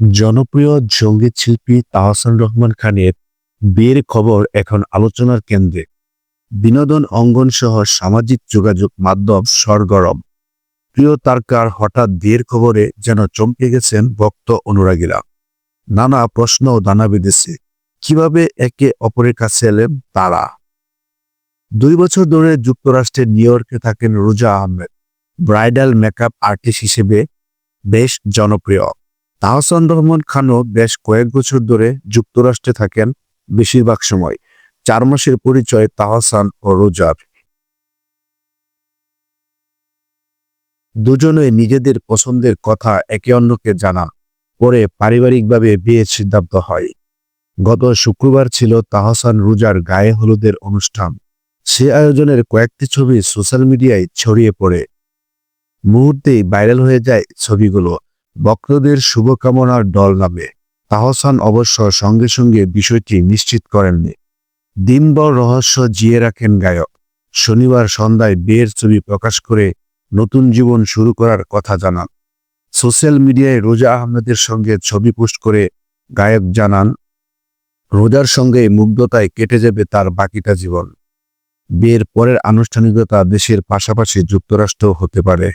জনপ্রিয় সংগীত শিল্পী তাহসান রহমান খানের বিয়ের খবর এখন আলোচনার কেন্দ্রে। বিনোদন অঙ্গন সহ সামাজিক যোগাযোগ মাধ্যম সরগরম। প্রিয় তারকার হঠাৎ বিয়ের খবরে যেন চমকে গেছেন ভক্ত অনুরাগীরা। নানা প্রশ্ন দানা বেঁধেছে, কীভাবে একে অপরের কাছে এলেন তারা? দুই বছর ধরে যুক্তরাষ্ট্রের নিউ ইয়র্কে থাকেন রোজা আহমেদ, ব্রাইডাল মেকআপ আর্টিস্ট হিসেবে বেশ জনপ্রিয়। তাহসান রহমান খানও বেশ কয়েক বছর ধরে যুক্তরাষ্ট্রে থাকেন বেশিরভাগ সময়। চার মাসের পরিচয় তাহসান ও রোজার। দুজনে নিজেদের পছন্দের কথা একে অন্যকে জানান পরে পারিবারিকভাবে বিয়ের সিদ্ধান্ত হয়। গত শুক্রবার ছিল তাহসান রোজার গায়ে হলুদের অনুষ্ঠান। সে আয়োজনের কয়েকটি ছবি সোশ্যাল মিডিয়ায় ছড়িয়ে পড়ে। মুহূর্তেই ভাইরাল হয়ে যায় ছবিগুলো। ভক্তদের শুভকামনার দল নামে। তাহসান অবশ্য সঙ্গে সঙ্গে বিষয়টি নিশ্চিত করেননি। দিনভর রহস্য জিয়ে রাখেন গায়ক। শনিবার সন্ধ্যায় বিয়ের ছবি প্রকাশ করে নতুন জীবন শুরু করার কথা জানান। সোশ্যাল মিডিয়ায় রোজা আহমেদের সঙ্গে ছবি পোস্ট করে গায়ক জানান, রোজার সঙ্গে মুগ্ধতায় কেটে যাবে তার বাকিটা জীবন। বিয়ের পরের আনুষ্ঠানিকতা দেশের পাশাপাশি যুক্তরাষ্ট্র হতে পারে।